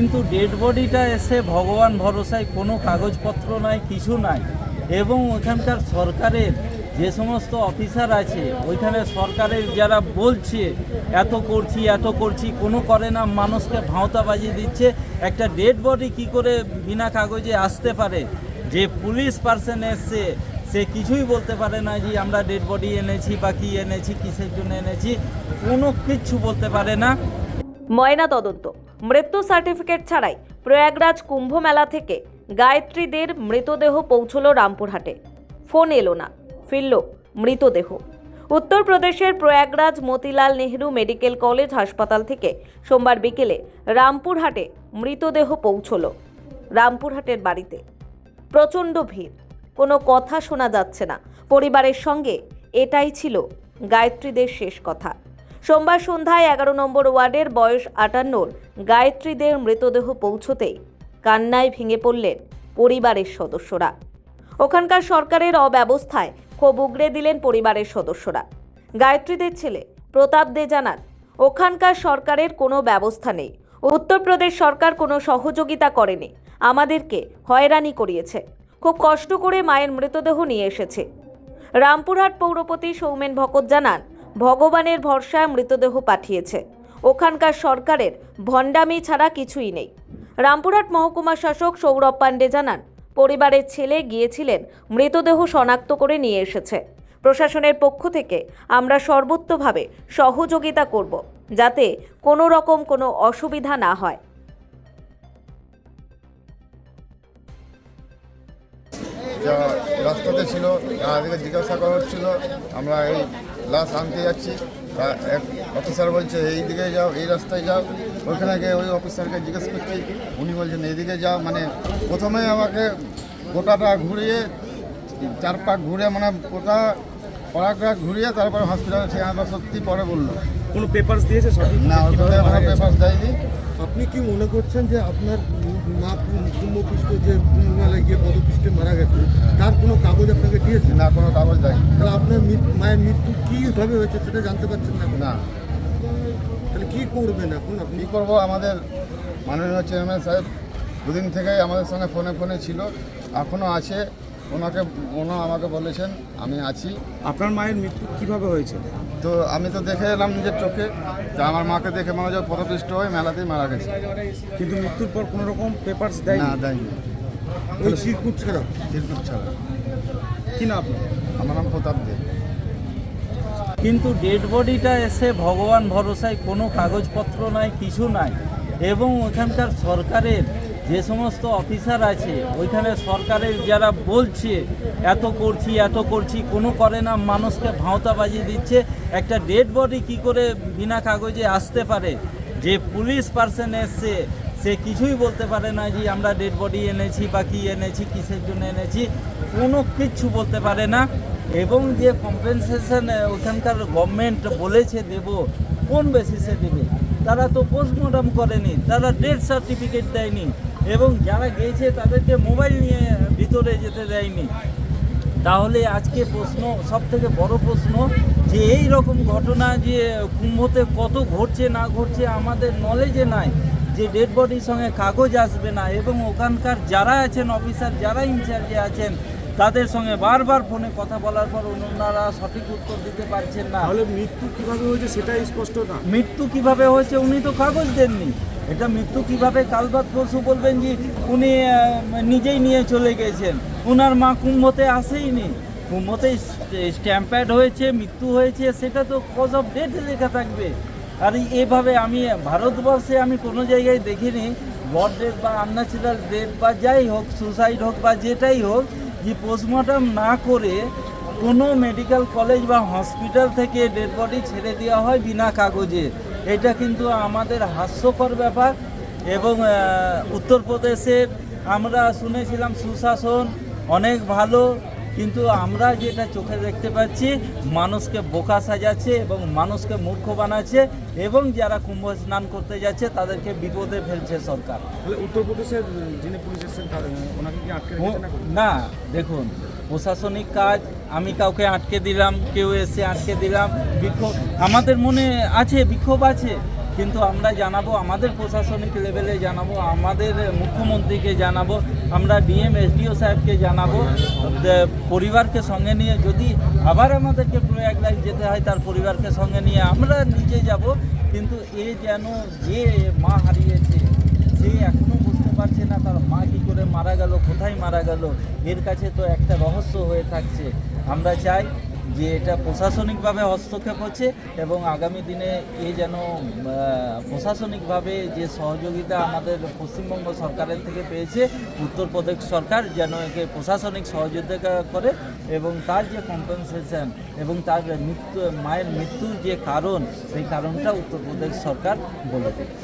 কিন্তু ডেড বডিটা এসে ভগবান ভরসায় কোনো কাগজপত্র নাই, কিছু নাই। এবং ওখানকার সরকারের যে সমস্ত অফিসার আছে, ওইখানে সরকারের যারা বলছে, এত করছি এত করছি, কোনো করে না, মানুষকে ভাঁওতা বাজিয়ে দিচ্ছে। একটা ডেড বডি কি করে বিনা কাগজে আসতে পারে? যে পুলিশ পার্সন এসছে, সে কিছুই বলতে পারে না যে, আমরা ডেড বডি এনেছি বা কি এনেছি, কিসের জন্য এনেছি? কোনো কিচ্ছু বলতে পারে না। ময়না তদন্ত। মৃত্যু সার্টিফিকেট ছাড়াই প্রয়াগরাজ কুম্ভ মেলা থেকে গায়ত্রীদের মৃতদেহ পৌঁছল রামপুরহাটে। ফোন এলো না, ফিরল মৃতদেহ। উত্তরপ্রদেশের প্রয়াগরাজ মতিলাল নেহরু মেডিকেল কলেজ হাসপাতাল থেকে সোমবার বিকেলে রামপুরহাটে মৃতদেহ পৌঁছল রামপুরহাটের বাড়িতে। প্রচণ্ড ভিড়, কোনো কথা শোনা যাচ্ছে না। পরিবারের সঙ্গে এটাই ছিল গায়ত্রীদের শেষ কথা। সোমবার সন্ধ্যায় এগারো নম্বর ওয়ার্ডের বয়স আটান্নর গায়ত্রীদের মৃতদেহ পৌঁছতেই কান্নায় ভেঙে পড়লেন পরিবারের সদস্যরা। ওখানকার সরকারের অব্যবস্থায় ক্ষোভ উগড়ে দিলেন পরিবারের সদস্যরা। গায়ত্রীদের ছেলে প্রতাপ দে জানান, ওখানকার সরকারের কোনো ব্যবস্থা নেই। উত্তরপ্রদেশ সরকার কোনো সহযোগিতা করেনি। আমাদেরকে হয়রানি করিয়েছে। খুব কষ্ট করে মায়ের মৃতদেহ নিয়ে এসেছে। রামপুরহাট পৌরপতি সৌমেন ভকত জানান ভগবানের ভরসায় মৃতদেহ পাঠিয়েছে। ওখানকার সরকারের ভণ্ডামি ছাড়া কিছুই নেই। রামপুরহাট মহকুমা শাসক সৌরভ পাণ্ডে জানান, পরিবারের ছেলে গিয়েছিলেন, মৃতদেহ শনাক্ত করে নিয়ে এসেছে। প্রশাসনের পক্ষ থেকে আমরা সর্বোত্তভাবে সহযোগিতা করব, যাতে কোনো রকম কোনো অসুবিধা না হয়। যা রাস্তাতে ছিল আমাদেরকে জিজ্ঞাসা করা হচ্ছিল, আমরা এই লাশ আনতে যাচ্ছি। তা এক অফিসার বলছে এই দিকে যাও এই রাস্তায় যাও। ওইখানে গিয়ে ওই অফিসারকে জিজ্ঞেস করছি উনি বলছেন এইদিকে যাও। মানে প্রথমে আমাকে গোটাটা ঘুরিয়ে চার পাক ঘুরে মানে গোটা পড়াটা ঘুরিয়ে তারপরে হসপিটালে ঠিকানাটা সত্যি পরে বলল। কোনো পেপারস দিয়েছে সঠিক? না? পেপার দেয়নি। আপনি কি মনে করছেন যে আপনার মা কুম্ভপৃষ্ঠ যে কুম্ভমেলায় গিয়ে পদপৃষ্ঠে মারা গেছে তার কোনো কাগজ আপনাকে দিয়েছে? না কোনো কাগজ দেয়নি। তাহলে আপনার মায়ের মৃত্যু কীভাবে হয়েছে সেটা জানতে পারছেন না না। তাহলে কী করবেন এখন আপনি? কী করব? আমাদের মাননীয় চেয়ারম্যান সাহেব দুদিন থেকেই আমাদের সঙ্গে ফোনে ফোনে ছিল এখনও আছে। ওনাকে ওনা আমাকে বলেছেন আমি আছি। আপনার মায়ের মৃত্যু কীভাবে হয়েছে? তো আমি তো দেখে এলাম নিজের চোখে তো আমার মাকে দেখে মনে হচ্ছে পদপিষ্ট হয়ে মেলাতেই মারা গেছে। কিন্তু মৃত্যুর পর কোনো রকম পেপারস দেয় না দেয়নি। ওই চিরকুট ছাড়া তিরকুট ছাড়া কি না আপনার? আমার নাম প্রতাপ দে। কিন্তু ডেড বডিটা এসে ভগবান ভরসায় কোনো কাগজপত্র নাই কিছু নাই। এবং ওখানকার সরকারের যে সমস্ত অফিসার আছে, ওইখানে সরকারের যারা বলছে, এত করছি এত করছি, কোনো করে না, মানুষকে ভাঁওতা বাজিয়ে দিচ্ছে। একটা ডেড বডি কি করে বিনা কাগজে আসতে পারে? যে পুলিশ পার্সন এসছে, সে কিছুই বলতে পারে না যে আমরা ডেড বডি এনেছি বা কী এনেছি, কিসের জন্য এনেছি। কোনো কিচ্ছু বলতে পারে না। এবং যে কম্পেনসেশন ওখানকার গভর্নমেন্ট বলেছে দেব, কোন বেসিসে দেবে? তারা তো পোস্টমর্টম করেনি, তারা ডেথ সার্টিফিকেট দেয়নি। এবং যারা গিয়েছে তাদেরকে মোবাইল নিয়ে ভিতরে যেতে দেয়নি। তাহলে আজকে প্রশ্ন সব থেকে বড় প্রশ্ন যে এই রকম ঘটনা যে কুম্ভতে কত ঘটছে না ঘটছে আমাদের নলেজে নাই যে ডেড বডির সঙ্গে কাগজ আসবে না এবং ওখানকার যারা আছেন অফিসার যারা ইনচার্জে আছেন তাদের সঙ্গে বারবার ফোনে কথা বলার পর ওনারা সঠিক উত্তর দিতে পারছেন না। তাহলে মৃত্যু কীভাবে হয়েছে সেটাই স্পষ্ট না মৃত্যু কীভাবে হয়েছে উনি তো কাগজ দেননি। এটা মৃত্যু কীভাবে? কালবাদ পরশু বলবেন যে উনি নিজেই নিয়ে চলে গেছেন। ওনার মা কুম্ভতে আসেইনি। কুম্ভতে স্ট্যাম্প্যাড হয়েছে, মৃত্যু হয়েছে, সেটা তো কজ অফ ডেথ লেখা থাকবে। আর এভাবে আমি, ভারতবর্ষে আমি কোনো জায়গায় দেখিনি। বড ডেথ বা আনন্যাচুরাল ডেথ বা যাই হোক সুসাইড হোক বা যেটাই হোক, যে পোস্টমর্টম না করে কোনো মেডিকেল কলেজ বা হসপিটাল থেকে ডেড বডি ছেড়ে দেওয়া হয় বিনা কাগজে। এটা কিন্তু আমাদের হাস্যকর ব্যাপার এবং উত্তরপ্রদেশের আমরা শুনেছিলাম সুশাসন অনেক ভালো কিন্তু আমরা যেটা চোখে দেখতে পাচ্ছি মানুষকে বোকা সাজাচ্ছে এবং মানুষকে মূর্খ বানাচ্ছে এবং যারা কুম্ভ স্নান করতে যাচ্ছে তাদেরকে বিপদে ফেলছে সরকার উত্তরপ্রদেশের যিনি পুলিশ এসেছেন? না দেখুন প্রশাসনিক কাজ, আমি কাউকে আটকে দিলাম, কেউ এসে আটকে দিলাম, বিক্ষোভ। আমাদের মনে আছে, বিক্ষোভ আছে, কিন্তু আমরা জানাব, আমাদের প্রশাসনিক লেভেলে জানাব, আমাদের মুখ্যমন্ত্রীকে জানাব, আমরা ডিএম, এসডিও সাহেবকে জানাব পরিবারকে সঙ্গে নিয়ে যদি আবার আমাদেরকে প্রয়াগরাজ যেতে হয়, তার পরিবারকে সঙ্গে নিয়ে আমরা নিজে যাব, কিন্তু এ যেন যে মা হারিয়েছে, সে এখনও বুঝতে পারছে না, তার মা কী করে মারা গেল, কোথায় মারা গেল, এর কাছে তো একটা রহস্য হয়ে থাকছে। আমরা চাই যে এটা প্রশাসনিকভাবে হস্তক্ষেপ হচ্ছে এবং আগামী দিনে এ যেন প্রশাসনিকভাবে যে সহযোগিতা আমাদের পশ্চিমবঙ্গ সরকারের থেকে পেয়েছে উত্তরপ্রদেশ সরকার যেন একে প্রশাসনিক সহযোগিতা করে এবং তার যে কম্পেনসেশন এবং তার মৃত্যু, মায়ের মৃত্যুর যে কারণ, সেই কারণটা উত্তরপ্রদেশ সরকার বলে দেবে